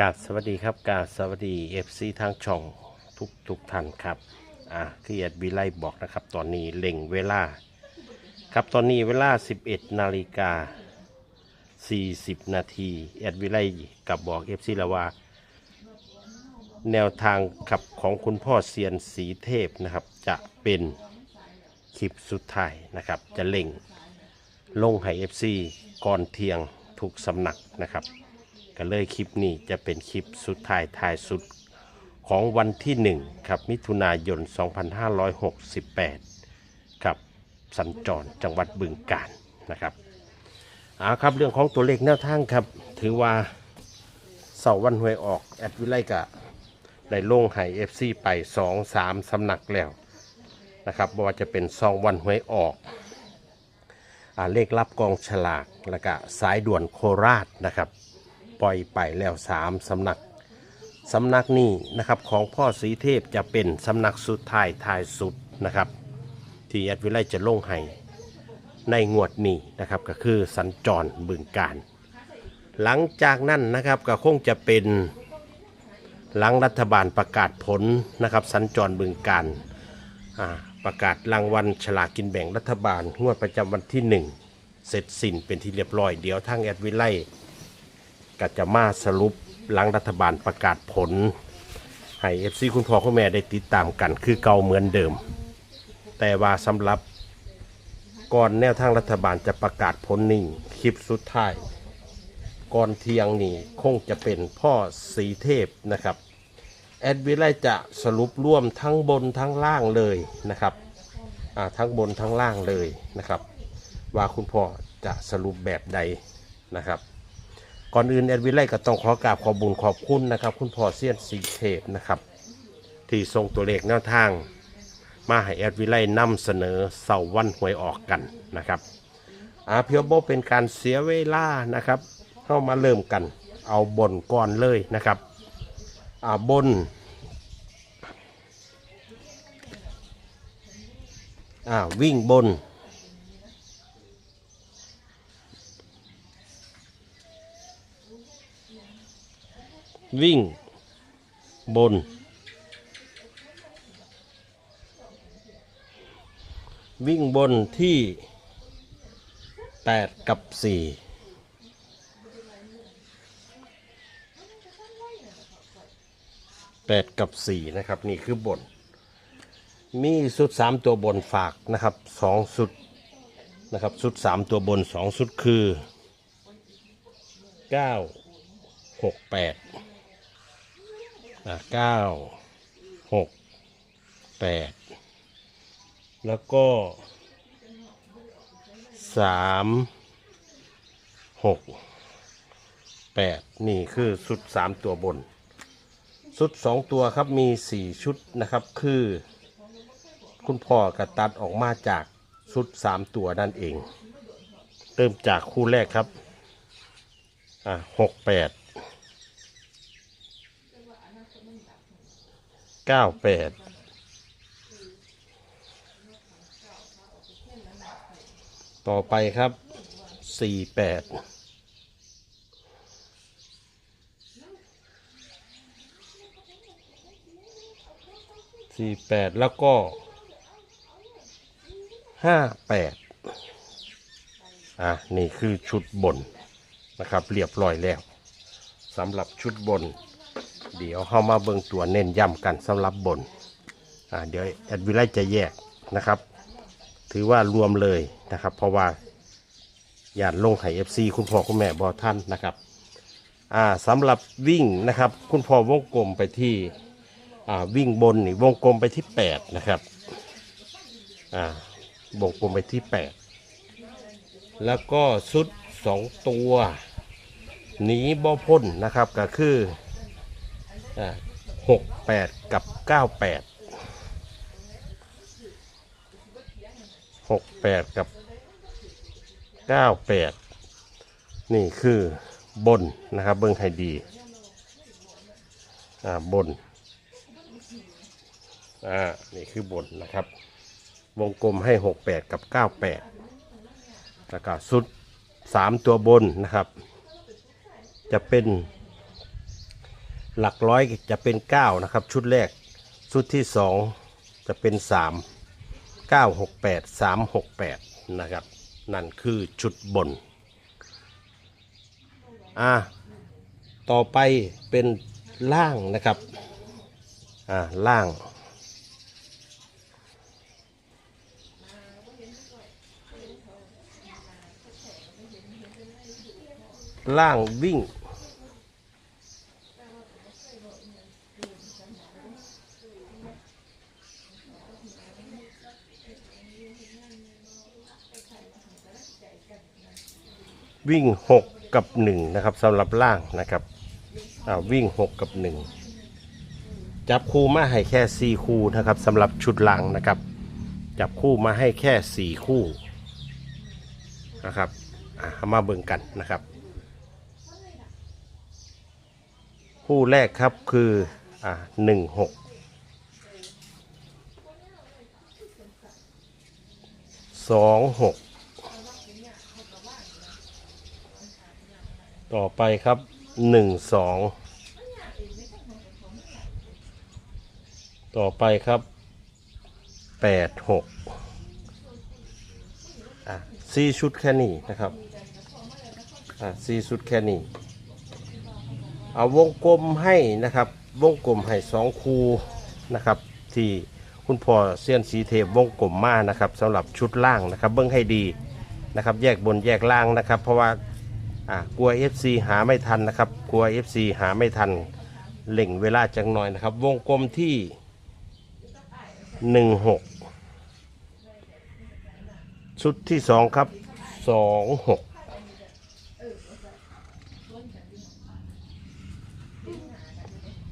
กราบสวัสดีครับกราบสวัสดีเอฟซีทางช่องทุกทุกท่านครับอ่าคือแอดวิไลบอกนะครับตอนนี้เล็งเวลา ครับตอนนี้เวลา 11นาฬิกา40 นาทีแอดวิไลกับบอกเอฟซีแล้วว่า แนวทางขับของคุณพ่อเซียนสีเทพนะครับ จะเป็นคลิปสุดท้ายนะครับ จะเล็งลงให้เอฟซีก่อนเที่ยงทุกสำนักนะครับ ก็เลยคลิปนี้จะเป็นคลิปสุดท้ายท้ายสุดของวันที่ 1 ครับ มิถุนายน 2568 ครับ สัญจรจังหวัดบึงกาฬนะครับเอาครับเรื่องของตัวเลขแนวทางครับ ถือว่าเสาร์วันหวยออก แอดวิไลกะได้ลงให้เอฟซีไป 2 3สำนักแล้วนะครับบ่ว่าจะเป็นซองวันหวยออกอเลขรับกองฉลากแล้วก็สายด่วนโคราชนะครับ ปล่อยไปแล้วสามสำนักสำนักนี้นะครับของพ่อสีเทพจะเป็นสำนักสุดท้ายท้ายสุดนะครับ ที่แอดวิไลจะลงให้ในงวดนี้นะครับก็คือสัญจรบึงการ หลังจากนั้นนะครับก็คงจะเป็นหลังรัฐบาลประกาศผลนะครับสัญจรบึงการประกาศรางวัลฉลากกินแบ่งรัฐบาลงวดประจำวันที่หนึ่งเสร็จสิ้นเป็นที่เรียบร้อยเดี๋ยวทางแอดวิไล ก็จะมาสรุปหลังรัฐบาลประกาศผล ให้เอฟซีคุณพ่อคุณแม่ได้ติดตามกันคือเก่าเหมือนเดิม แต่ว่าสำหรับก่อนแนวทางรัฐบาลจะประกาศผลนี่คลิปสุดท้าย ก่อนเที่ยงนี่คงจะเป็นพ่อสีเทพนะครับ แอดวิไลจะสรุปร่วมทั้งบนทั้งล่างเลยนะครับอ่าทั้งบนทั้งล่างเลยนะครับ ว่าคุณพ่อจะสรุปแบบใดนะครับ ก่อนอื่นแอดวิไลก็ต้องขอกราบขอบุญขอบคุณนะครับ คุณพ่อเซียนสีเทพนะครับ ที่ส่งตัวเลขแนวทาง มาให้แอดวิไลนำเสนอเสาร์วันหวยออกกันนะครับอาเพียวโบเป็นการเสียเวลานะครับ เข้ามาเริ่มกัน เอาบนก่อนเลยนะครับอาบนอ่าวิ่งบน วิ่ง บน วิ่งบนที่ 8 กับ 4 8 กับ 4 นะครับ นี่คือบน มีสุด 3 ตัวบนฝากนะครับ2สุดนะครับสุด 3 ตัวบน 2 สุดคือ 9 6 8 เก้าหกแปดแล้วก็สามหกแปดนี่คือชุดสามตัวบนชุดสองตัวครับมีสี่ชุดนะครับคือ คุณพ่อกระตัดออกมาจากชุดสามตัวนั่นเอง เริ่มจากคู่แรกครับ อะหกแปด เก้าแปดต่อไปครับสี่แปดสี่แปดแล้วก็ห้าแปดอะ นี่คือชุดบนนะครับ เรียบร้อยแล้วสำหรับชุดบน เดี๋ยวเข้ามาเบิ่งตัวเน้นย้ำกันสำหรับบนอ่าเดี๋ยวแอดวิไลจะแยกนะครับ ถือว่ารวมเลยนะครับ เพราะว่าญาติลงไห้เอฟซีคุณพ่อคุณแม่บอท่านนะครับอ่าสำหรับวิ่งนะครับ คุณพ่อวงกลมไปที่อ่าวิ่งบนนี่วงกลมไปที่แปดนะครับอ่าวงกลมไปที่แปดแล้วก็ชุดสองตัวหนีบ่พ้นนะครับก็คือ หกแปดกับเก้าแปดหกแปดกับเก้าแปดนี่คือบนนะครับเบิ้งให้ดีอ่าบนอ่านี่คือบนนะครับ วงกลมให้หกแปดกับเก้าแปดแล้วก็สุดสามตัวบนนะครับ จะเป็น หลักร้อยจะเป็นเก้านะครับ ชุดแรก ชุดที่สองจะเป็นสามเก้าหกแปดสามหกแปดนะครับ นั่นคือชุดบน อ่าต่อไปเป็นล่างนะครับ อ่าล่างล่างวิ่ง วิ่งหกกับหนึ่งนะครับสำหรับล่างนะครับอ่าวิ่งหกกับหนึ่งจับคู่มาให้แค่สี่คู่นะครับสำหรับชุดล่างนะครับ จับคู่มาให้แค่สี่คู่นะครับอ่าเอามาเบิ่งกันนะครับ คู่แรกครับคืออ่าหนึ่งหกสองหก ต่อไปครับหนึ่งสองต่อไปครับแปดหกอะสี่ชุดแค่นี้นะครับอะสี่ชุดแค่นี้เอาวงกลมให้นะครับ วงกลมให้สองคูนะครับ ที่คุณพ่อเซียนสีเทพวงกลมมานะครับสำหรับชุดล่างนะครับ เบิ้องให้ดีนะครับ แยกบนแยกล่างนะครับ เพราะว่า อะกลัว FC หาไม่ทันนะครับ กลัว FC หาไม่ทันเล่งเวลาจังหน่อยนะครับ วงกลมที่16ชุดที่2ครับ26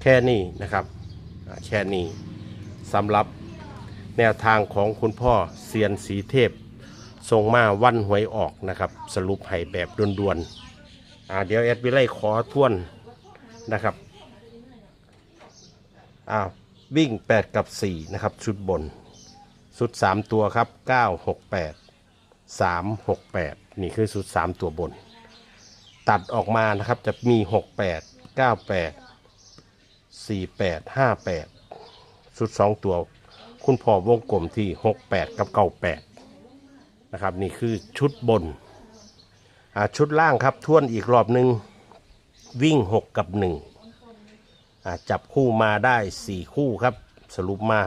แค่นี้นะครับแค่นี้สำหรับแนวทางของคุณพ่อเซียนสีเทพ ส่งมาวันหวยออกนะครับ สรุปให้แบบด่วนๆอ่าเดี๋ยวแอดวิไลขอทวนนะครับอ่าวิ่ง 8 กับ 4 นะครับ ชุดบน ชุด 3 ตัวครับ 9 6 8 3 6 8 นี่คือชุด 3 ตัวบน ตัดออกมานะครับจะมี 6 8 9 8 4 8 5 8 ชุด 2 ตัว คุณพ่อวงกลมที่ 6 8 กับ 9 8 นะครับนี่คือชุดบนชุดล่างครับท่วนอีกรอบหนึ่งวิ่ง 6 กับ1อ่าจับคู่มาได้ 4 คู่ครับ สรุปมา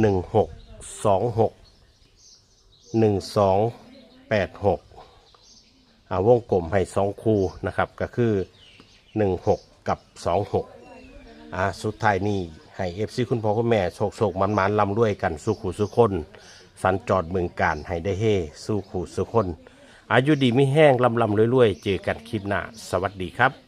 1 6 2 6 1 2 8 6อ่าวงกลมให้ 2 คู่นะครับก็คือ 1 6 กับ 2 6อ่าสุดท้ายนี้ให้เอฟซีคุณพ่อคุณแม่โชคโชคมันมันลำด้วยกันสู้ขู่สู้คน สันจอดเมืองการให้ได้เฮสู้ขู่สุคน อายุดีไม่แห้งลำลำรวยๆ เจอกันคลิปหน้า สวัสดีครับ